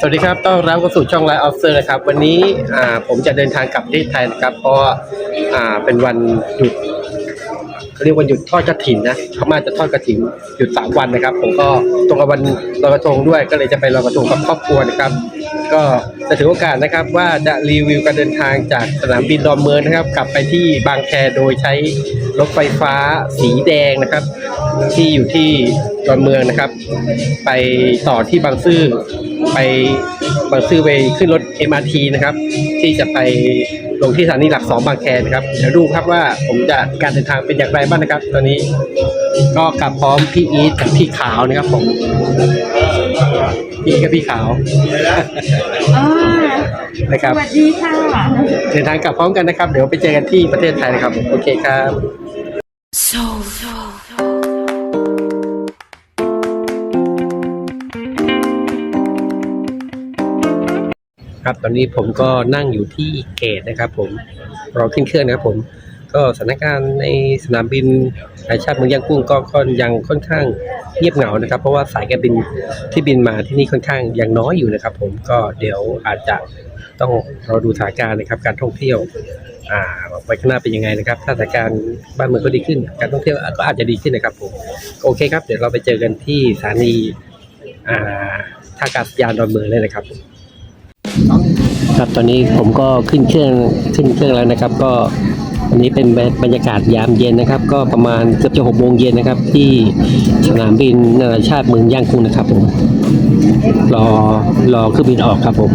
สวัสดีครับ ต้อนรับเข้าสู่ช่องไลฟ์ออฟเซอร์นะครับ วันนี้ผมจะเดินทางกลับประเทศไทยนะครับ เพราะเป็นวันหยุด เขาเรียกวันหยุดทอดกระถินนะพม่าจะทอดกระถินหยุดสามวันนะครับ ผมก็ตรงกับวันลอยกระทงด้วย ก็เลยจะไปลอยกระทงกับครอบครัวนะครับ ก็จะถือโอกาสนะครับว่าจะรีวิวการเดินทางจากสนามบินดอนเมืองนะครับ กลับไปที่บางแคโดยใช้รถไฟฟ้าสีแดงนะครับ ที่อยู่ที่ดอนเมืองนะครับ ไปต่อที่บางซื่อไปบางซื่อไปขึ้นรถ MRT นะครับ ที่จะไป ลงที่สถานีหลักสองบางแคนะครับเดี๋ยวดูครับว่าผมจะการเดินทางเป็นอย่างไรบ้างนะครับ ตอนนี้ก็กลับพร้อมพี่อีทกับพี่ขาวนะครับผมพี่อีทกับพี่ขาวอ่านะครับสวัสดีค่ะเดินทางกลับพร้อมกันนะครับ เดี๋ยวไปเจอกันที่ประเทศไทยนะครับผมโอเคครับ so so ครับ ตอนนี้ผมก็นั่งอยู่ที่เกตนะครับผมรอขึ้นเครื่องนะครับผม ก็สถานการณ์ในสนามบินนาชาติเมืองย่างกุ้งก็ก็ยังค่อนข้างเงียบเหงานะครับ เพราะว่าสายการบินที่บินมาที่นี่ค่อนข้างยังน้อยอยู่นะครับ ผมก็เดี๋ยวอาจจะต้องรอดูสถานการณ์นะครับ การท่องเที่ยวอ่าไว้ข้างหน้าเป็นยังไงนะครับ ถ้าสถานการณ์บ้านเมืองก็ดีขึ้น การท่องเที่ยวก็อาจจะดีขึ้นนะครับผมโอเคครับ เดี๋ยวเราไปเจอกันที่สถานีอ่าท่าอากาศยานดอนเมืองเลยนะครับ ครับตอนนี้ผมก็ขึ้นเครื่องขึ้นเครื่องแล้วนะครับ ก็อันนี้เป็นบรรยากาศยามเย็นนะครับ ก็ประมาณเกือบจะหกโมงเย็นนะครับ ที่สนามบินนานาชาติเมืองย่างกุ้งนะครับผมรอรอเครื่องบินออกครับผม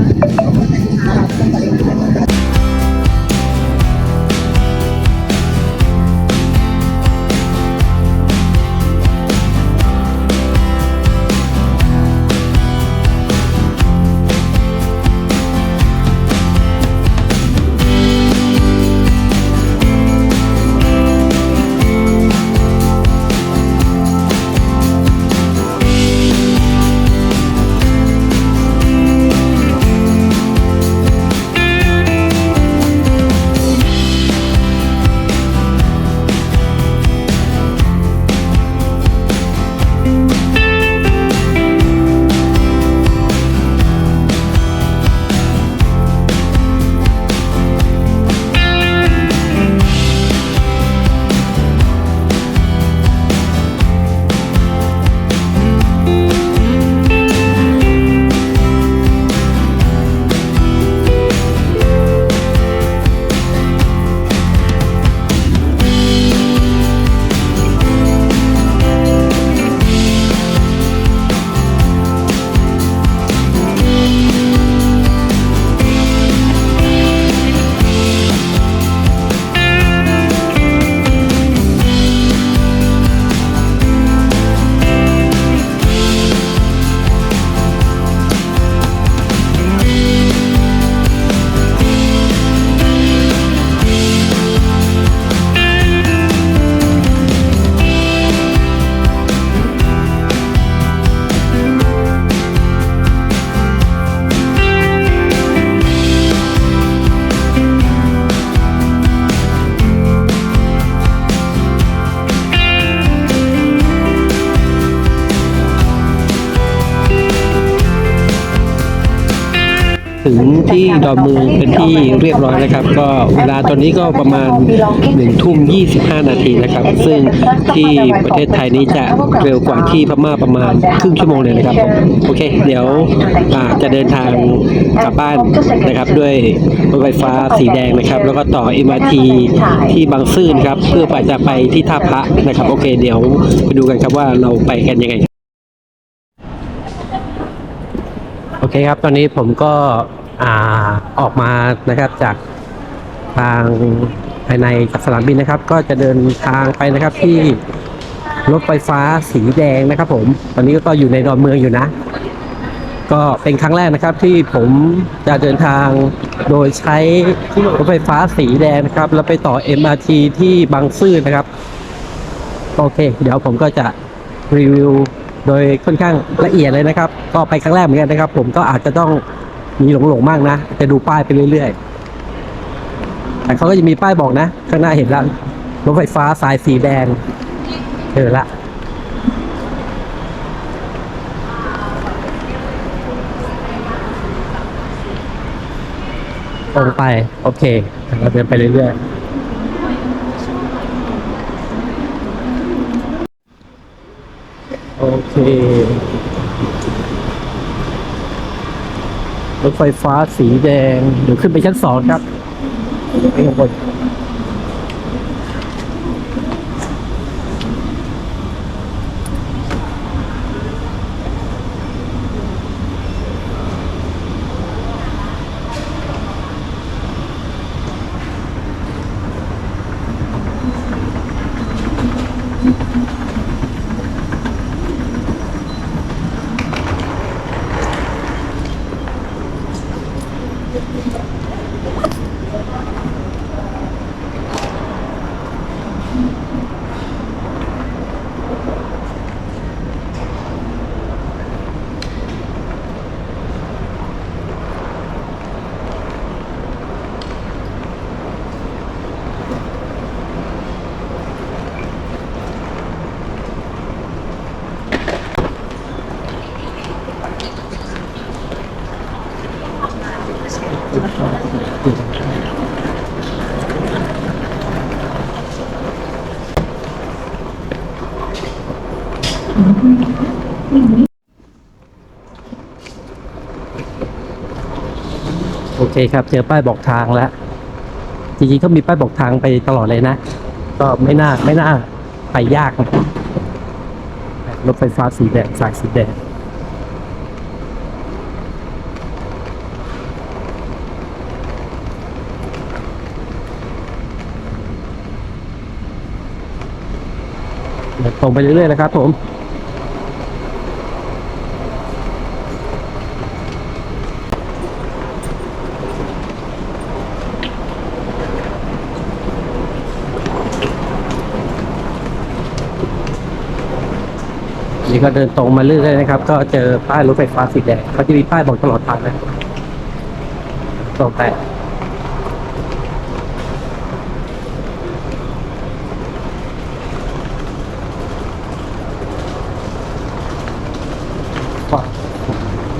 ถึงที่ดอนเมืองเป็นที่เรียบร้อยนะครับ ก็เวลาตอนนี้ก็ประมาณหนึ่งทุ่มยี่สิบห้านาทีนะครับ ซึ่งที่ประเทศไทยนี้จะเร็วกว่าที่พม่าประมาณครึ่งชั่วโมงเลยนะครับโอเค เดี๋ยวจะเดินทางกลับบ้านนะครับ ด้วยรถไฟฟ้าสีแดงนะครับ แล้วก็ต่อ MRT ที่บางซื่อนะครับ เพื่อไปจะไปที่ท่าพระนะครับ โอเค เดี๋ยวไปดูกันครับว่าเราไปกันยังไง โอ เคครับ ตอนนี้ผมก็อ่าออกมานะครับจากทางภายในสนามบินนะครับ ก็จะเดินทางไปนะครับที่รถไฟฟ้าสีแดงนะครับ ผม ตอนนี้ก็อยู่ในดอนเมืองอยู่นะ ก็เป็นครั้งแรกนะครับที่ผมจะเดินทางโดยใช้รถไฟฟ้าสีแดงนะครับ แล้วไปต่อ MRT ที่บางซื่อนะครับ โอเค เดี๋ยวผมก็จะรีวิว โดยค่อนข้างละเอียดเลยนะครับ ก็ไปครั้งแรกเหมือนกันนะครับ ผมก็อาจจะต้องมีหลงๆมากนะจะดูป้ายไปเรื่อยๆ แต่เขาก็จะมีป้ายบอกนะ ข้างหน้าเห็นแล้วรถไฟฟ้าสายสีแดงเจอละตรงไป โอเคเราเดินไปเรื่อยๆ โอเค รถไฟฟ้าสีแดง เดี๋ยวขึ้นไปชั้นสองครับไปข้างบน อเคครับ เจอป้ายบอกทางแล้ว จริงๆเขามีป้ายบอกทางไปตลอดเลยนะ ก็ไม่น่าไม่น่าไปยากรถไฟฟ้าสีแดงสายสีแดงตรงไปเรื่อยๆนะครับผม นี่ ก็เดินตรงมาเรื่อยๆนะครับ ก็เจอป้ายรถไฟฟ้าสีแดงเขาจะมีป้ายบอกตลอดทางนะตรงแต่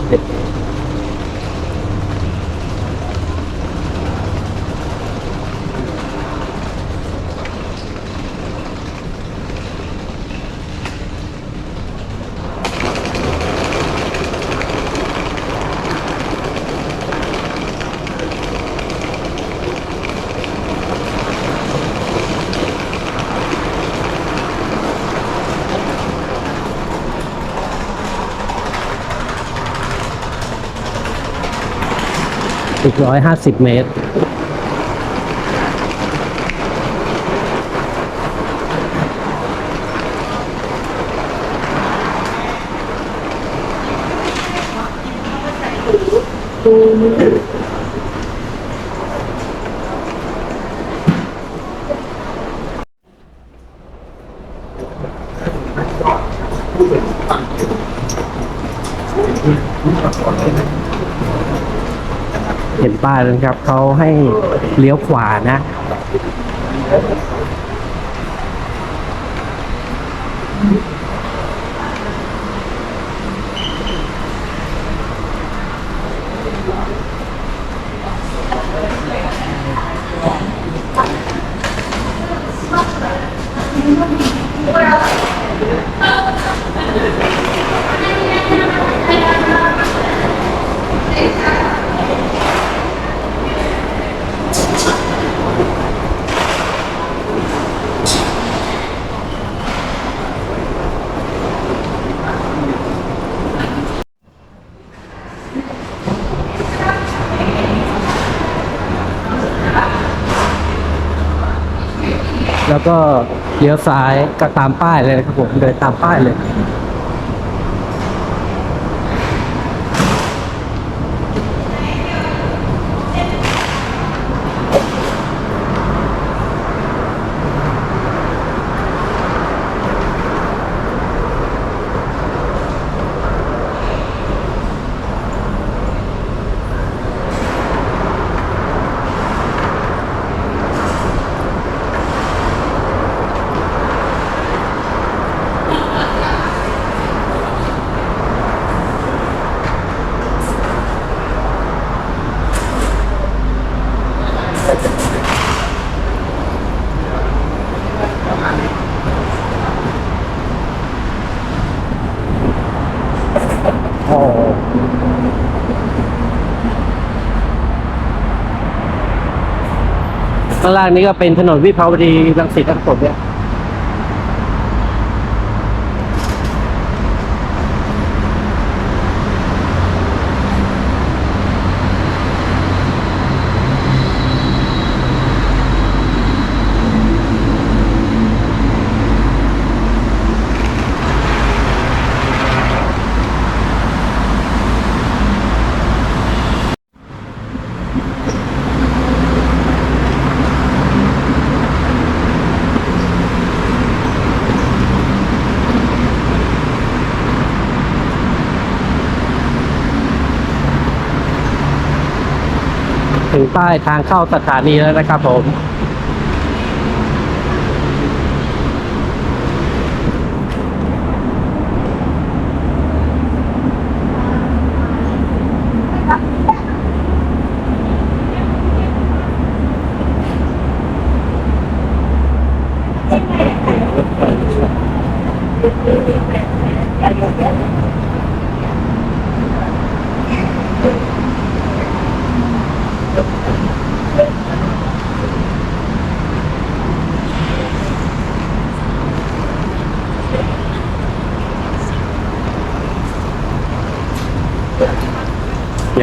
เด็ด อีกร้อยห้าสิบเมตร ป้ายนะครับเขาให้เลี้ยวขวานะ แล้วก็เลี้ยวซ้ายก็ตามป้ายเลยนะครับผมเดินตามป้ายเลย โอข้างล่างนี้ก็เป็นถนนวิภาวดีรังสิตทั้งหมดเนี่ย ใต้ทางเข้าสถานีแล้วนะครับผม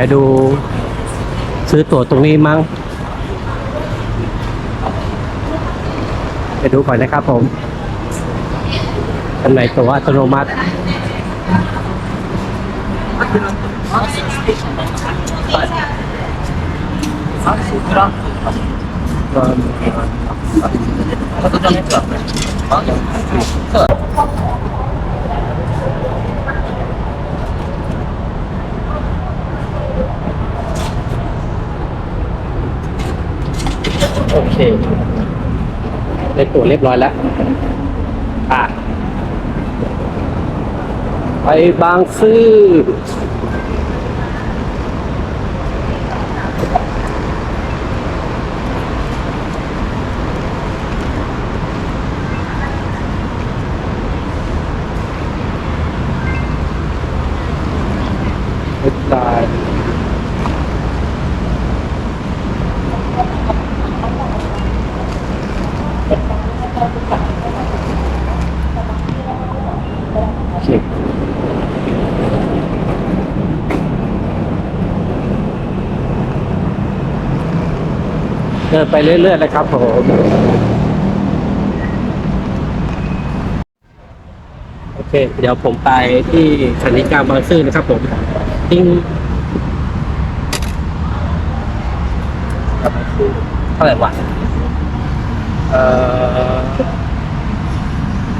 ดี๋ยวดูซื้อตั๋วตรงนี้มั้งไปดูก่อนนะครับผมอันไหนตั๋วอัตโนมัติโได้ตั๋วเรียบร้อยแล้วอะไปบางซื่อ เดินไปเรื่อยๆนะครับผมโอเค เดี๋ยวผมไปที่สถานีกลางบางซื่อนะครับผมทิ้งเท่าไหร่วะเอ่อ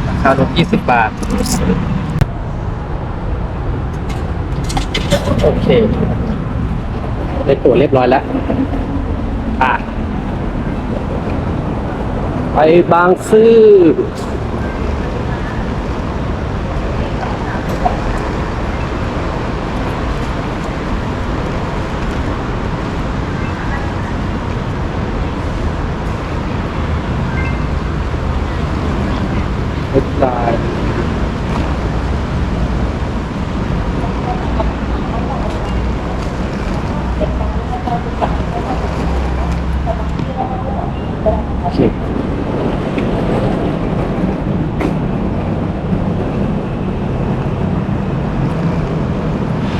ราคารถยี่สิบบาท โอเค ได้ตั๋วเรียบร้อยแล้ว อะ ไป บางซื่อ เว็บไซต์โอเค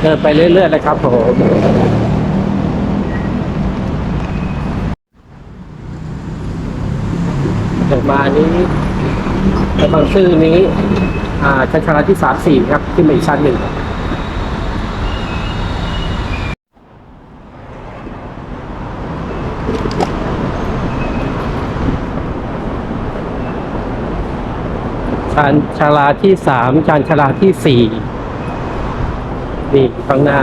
เดินไปเรื่อยๆนะครับผมเดินมานี้บางซื่อนี้ อ่าชั้นชาลาที่สามสี่ครับขึ้นมาอีกชั้นหนึ่งชานชาลาที่สามชานชาลาที่สี่ นี่ข้างหน้า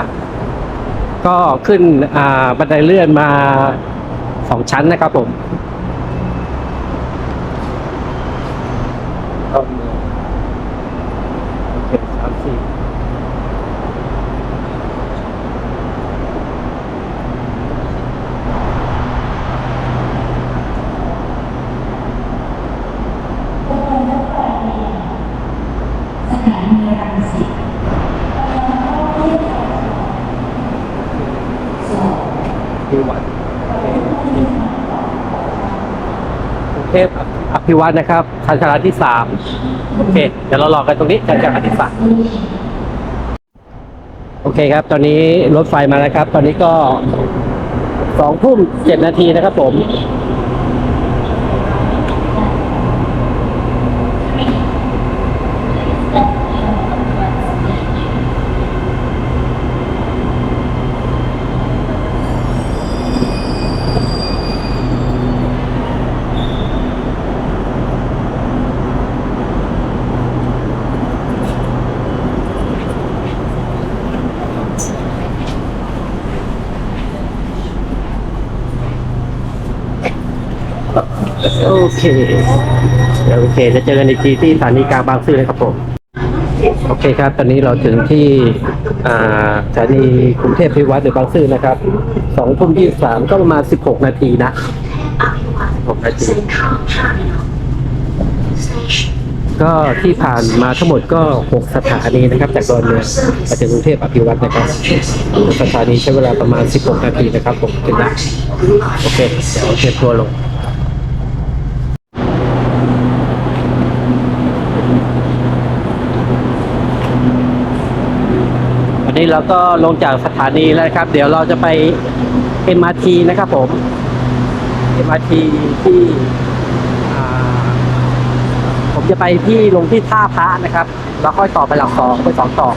ก็ขึ้นบันไดเลื่อนมาสองชั้นนะครับผมโอเคสามสี่ ภิวัตรกรุงเทพ พิวัตรนะครับชันชาลาที่สามโอเค เดี๋ยวเรารอกันตรงนี้ชานชาลาที่สามโอเคครับ ตอนนี้รถไฟมาแล้วครับ ตอนนี้ก็สองทุ่มเจ็ดนาทีนะครับผม โอ เคเดี๋ยวโอเคจะเจอกันอีกทีที่สถานีกลางบางซื่อนะครับผมโอเคครับ ตอนนี้เราถึงที่สถานีกรุงเทพพิวัตรหรือบางซื่อนะครับสองทุ่มยี่สามก็ประมาณสิบหกนาทีนะหกนาที ก็ที่ผ่านมาทั้งหมดก็หกสถานีนะครับ จากดอนเมืองมาถึงกรุงเทพอภิวัตรนะครับสถานีใช้เวลาประมาณ16นาทีนะครับผมถึงแล้วโอเค เดี๋ยวเทปตัวลง นี้เราก็ลงจากสถานีแล้วครับ เดี๋ยวเราจะไป MRT นะครับผม MRT ที่อ่ผมจะไปที่ลงที่ท่าพระนะครับ แล้วค่อยต่อไปหลักสองไปสองต่อ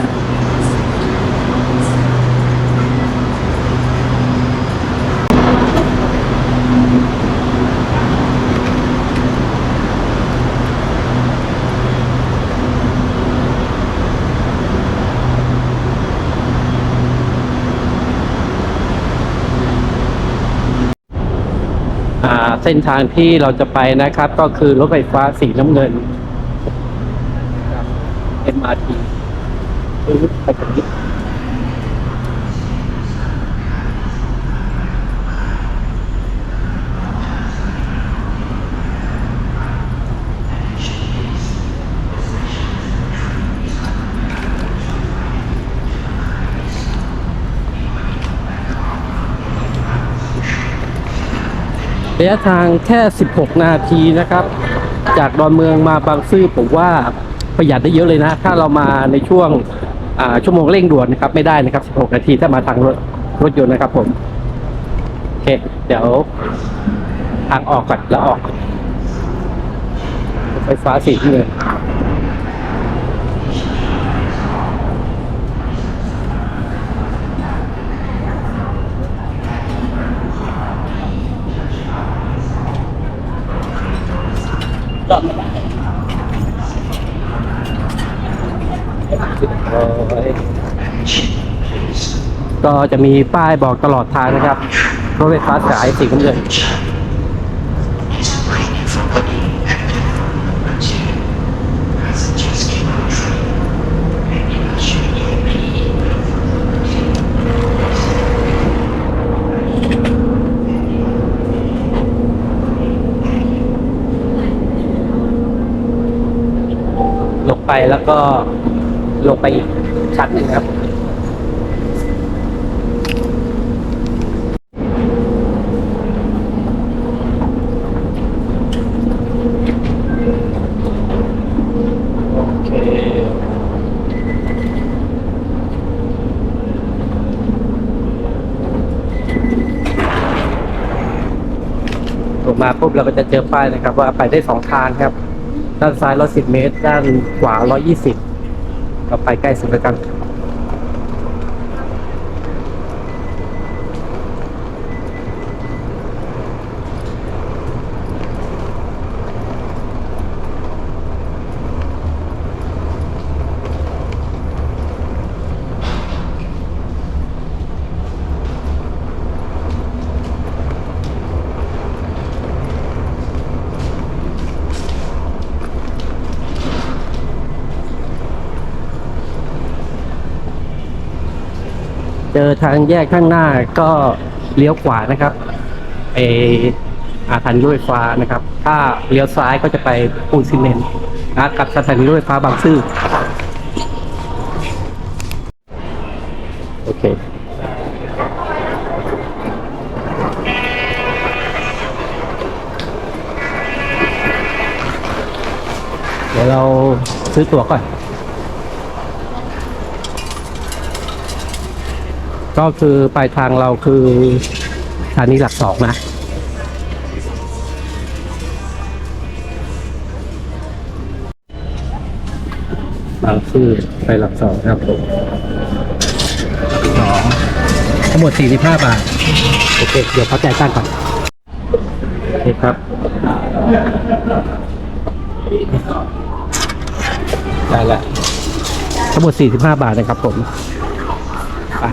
อ่า เส้นทางที่เราจะไปนะครับ ก็คือรถไฟฟ้าสีน้ำเงิน MRT ไปตรงนี้ ระยะทางแค่ 16 นาทีนะครับ จากดอนเมืองมาบางซื่อผมว่าประหยัดได้เยอะเลยนะ ถ้าเรามาในช่วงชั่วโมงเร่งด่วนนะครับ ไม่ได้นะครับ 16 นาทีถ้ามาทางรถรถยนต์นะครับผม โอเค เดี๋ยวทางออกก่อนแล้วออก ไฟฟ้าสีเงิน ก็จะมีป้ายบอกตลอดทางนะครับ รถไฟฟ้าสายสีน้ำเงินลงไปแล้วก็ลงไปอีกชั้นหนึ่งครับ โอเค ลงมา ปุ๊บเราก็จะเจอป้ายนะครับ ว่าไปได้สองทางครับ ด้านซ้าย110เมตร ด้านขวา120เราไปใกล้สุดแล้วกัน อทางแยกข้างหน้าก็เลี้ยวขวานะครับไปอาคารรถไยฟ้านะครับ ถ้าเลี้ยวซ้ายก็จะไปปูนซีเมนต์นะกับสถานีรถไยฟ้าบางซื่อโอเคเดี๋ยวเราซื้อตั๋วก่อน ก็คือปลายทางเราคือสถานีหลักสองนะ บางซื่อไปหลักสองครับผมสองทั้งหมด 45 บาท โอเค เดี๋ยวเขาจ่ายตังค์ก่อนโอเคครับได้แล้วทั้งหมด 45 บาทนะครับผมไป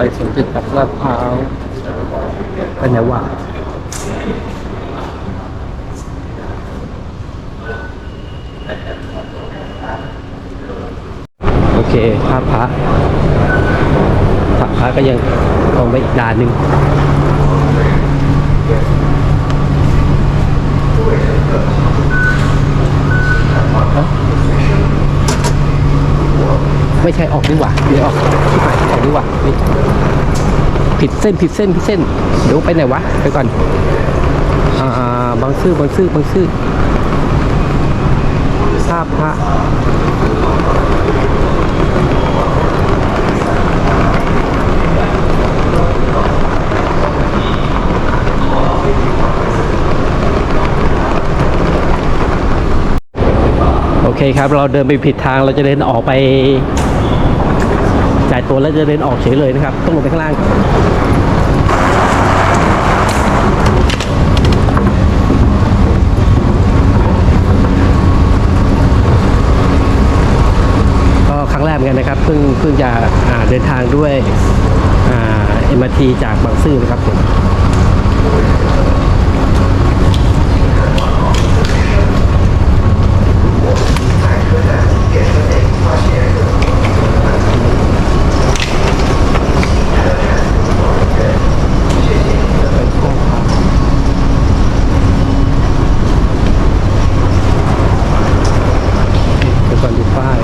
ไปสวนจตุจักรลาดพร้าวไปไหนวะโอเคภาพพระภาพพระก็ยังตรงไปอีกด่านหนึ่งไม่ใช่ออกดีกว่าเดี๋ยวออกไหนออก ดีกว่านี่ผิดเส้นผิดเส้นผิดเส้น เดี๋ยวไปไหนวะ ไปก่อน อ่าบางซื่อบางซื่อบางซื่อภาพพระโอเคครับ เราเดินไปผิดทางเราจะเดินออกไป จ่ายตัวแล้วจะเดินออกเฉยเลยนะครับ ต้องลงไปข้างล่างก็ครั้งแรกเหมือนกันนะครับเพิ่งเพิ่งจะเดินทางด้วยอ่าเอ็มทีจากบางซื่อนะครับผม เดี๋ยวก่อนดูป้าย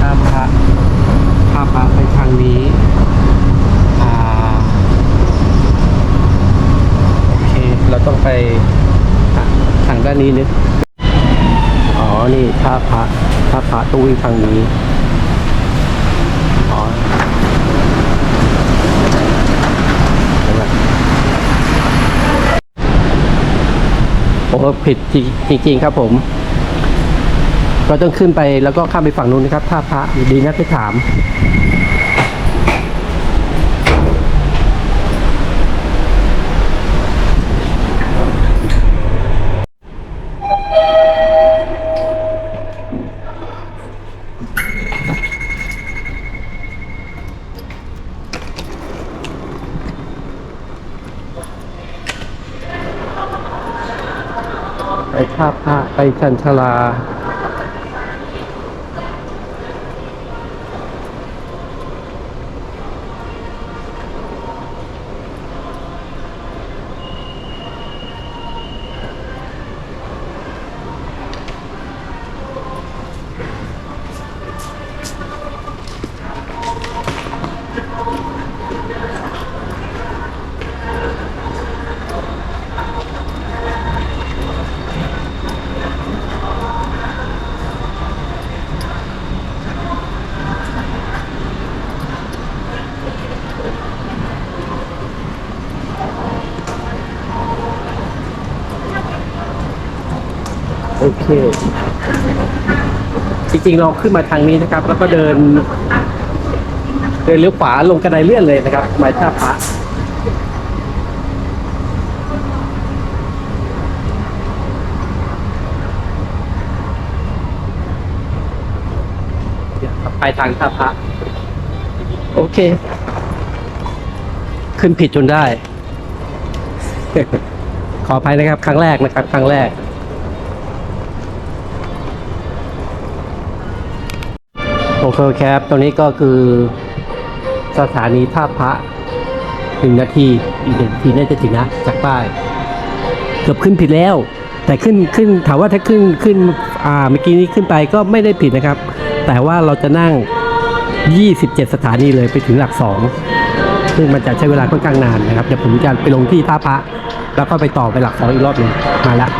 ภาพพระภาพพระไปทางนี้ อ่า โอเค เราต้องไปทางทางด้า นี้นึกอ๋อ นี่ภาพระภาพระตู้วิ่งทางนี้อ๋อโอ้ผิดจริงๆครับผมก็ต้องขึ้นไปแล้วก็ข้ามไปฝั่งนู้นนะครับท่าพระดีนะที่ถาม ไปท่าพระไปชันชลา โอเค จ ริงๆเราขึ้นมาทางนี้นะครับ แล้วก็เดิน เดินเลี้ยวขวาลงกระไดเลื่อนเลยนะครับมาท่าพระไปทางท่าพระโอเค ขึ้นผิดจนได้ ขออภัยนะครับ ครั้งแรกนะครับ ครั้งแรก เคครับตรงนี้ก็คือสถานีท่าพระหนึ่งนาทีอีกหนึ่งนาทีน่าจะถึงนะ จากป้ายเกือบขึ้นผิดแล้ว แต่ขึ้นขึ้นถามว่าถ้าขึ้นขึ้นอ่าเมื่อกี้นี้ขึ้นไปก็ไม่ได้ผิดนะครับ แต่ว่าเราจะนั่ง 27 สถานีเลยไปถึงหลักสองซึ่งมันจะใช้เวลาค่อนข้างนานนะครับเดี๋ยวผมจะไปลงที่ท่าพระแล้วก็ไปต่อไปหลักสองอีกรอบหนึ่งมาละแล้ว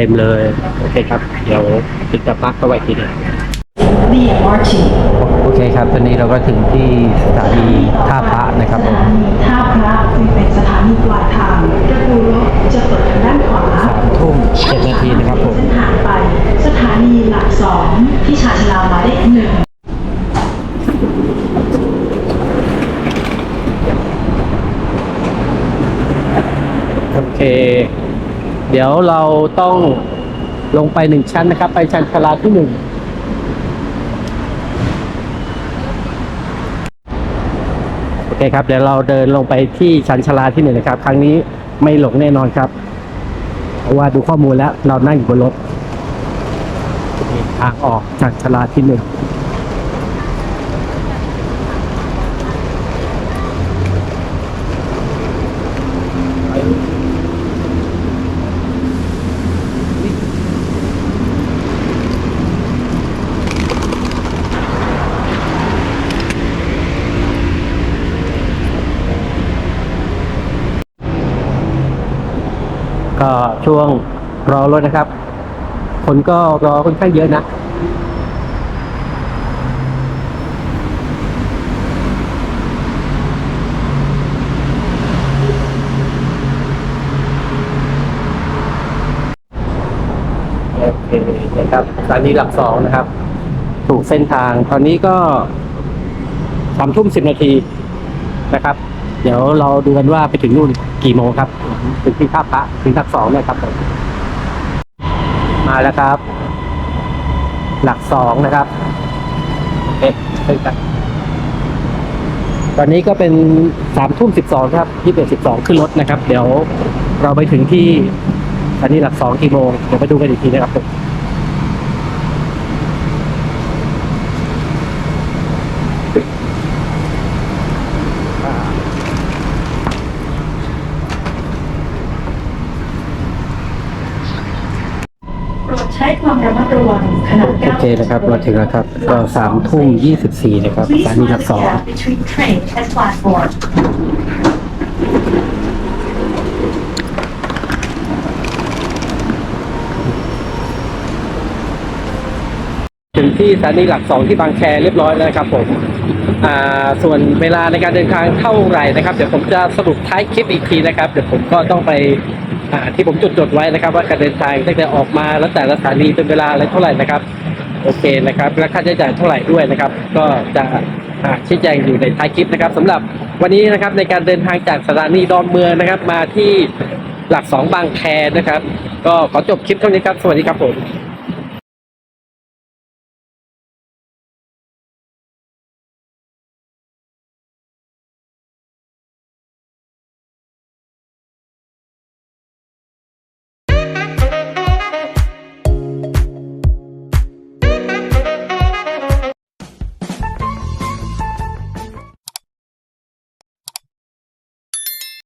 เต็มเลย โอเคครับ เดี๋ยวถึงจะพักเข้าไว้ทีหนึง The MRT โอเคครับ ตอนนี้เราก็ถึงที่สถานีท่าพระนะครับสผมถานีท่าพระซึ่งเป็นสถานีปลายทางประตูรถจะเปิดทางด้านขวาสามทุ่มเจ็ดนาทีนะครับผมเส้นทางไปสถานีหลักสองที่ชาญชาลาหมายเลขหนึ่งโอเค เดี๋ยวเราต้องลงไปหนึ่งชั้นนะครับ ไปชั้นชาลาที่หนึ่งโอเคครับ เดี๋ยวเราเดินลงไปที่ชั้นชาลาที่หนึ่งนะครับ ครั้งนี้ไม่หลงแน่นอนครับเพราะว่าดูข้อมูลแล้วเรานั่งอยู่บนรถทางออกจากชาลาที่หนึ่ง ก็ ช่วงรอรถนะครับ คนก็รอค่อนข้างเยอะนะโอเคนะครับสถานีหลักสองนะครับ ถูกเส้นทาง ตอนนี้ก็สามทุ่มสิบนาทีนะครับ เดี๋ยวเราดูกันว่าไปถึงนู่นกี่โมงครับ ถึงที่ท่าพระถึงทักสองเนี่ยครับผมมาแล้วครับ หลักสองนะครับเอ๊ะเช่นกันตอนนี้ก็เป็นสามทุ่มสิบสองครับที่เป็นสิบสองขึ้นรถนะครับ เดี๋ยวเราไปถึงที่สถานีหลักสองกี่โมงเดี๋ยวไปดูกันอีกทีนะครับผม โปรดใช้ความระมัดระวังขณะ โอ ก้าว เคนะครับเราถึงแล้วครับก็สามทุ่มยี่สิบสี่นะครับสถานีหลักสองถึงที่สถานีหลักสองที่บางแคเรียบร้อยแล้วนะครับผมส่วนเวลาในการเดินทางเท่าไหร่นะครับ เดี๋ยวผมจะสรุปท้ายคลิปอีกทีนะครับ เดี๋ยวผมก็ต้องไปที่ผมจดจดไว้นะครับ ว่าการเดินทางตั้งแต่ออกมาแล้วแต่ละสถานีเป็นเวลาอะไรเท่าไหร่นะครับ โอเคนะครับและค่าใช้จ่ายเท่าไหร่ด้วยนะครับ ก็จะชี้แจงอยู่ในท้ายคลิปนะครับสำหรับวันนี้นะครับในการเดินทางจากสถานีดอนเมืองนะครับ มาที่หลักสองบางแคนะครับ ก็ขอจบคลิปเท่านี้ครับ สวัสดีครับผม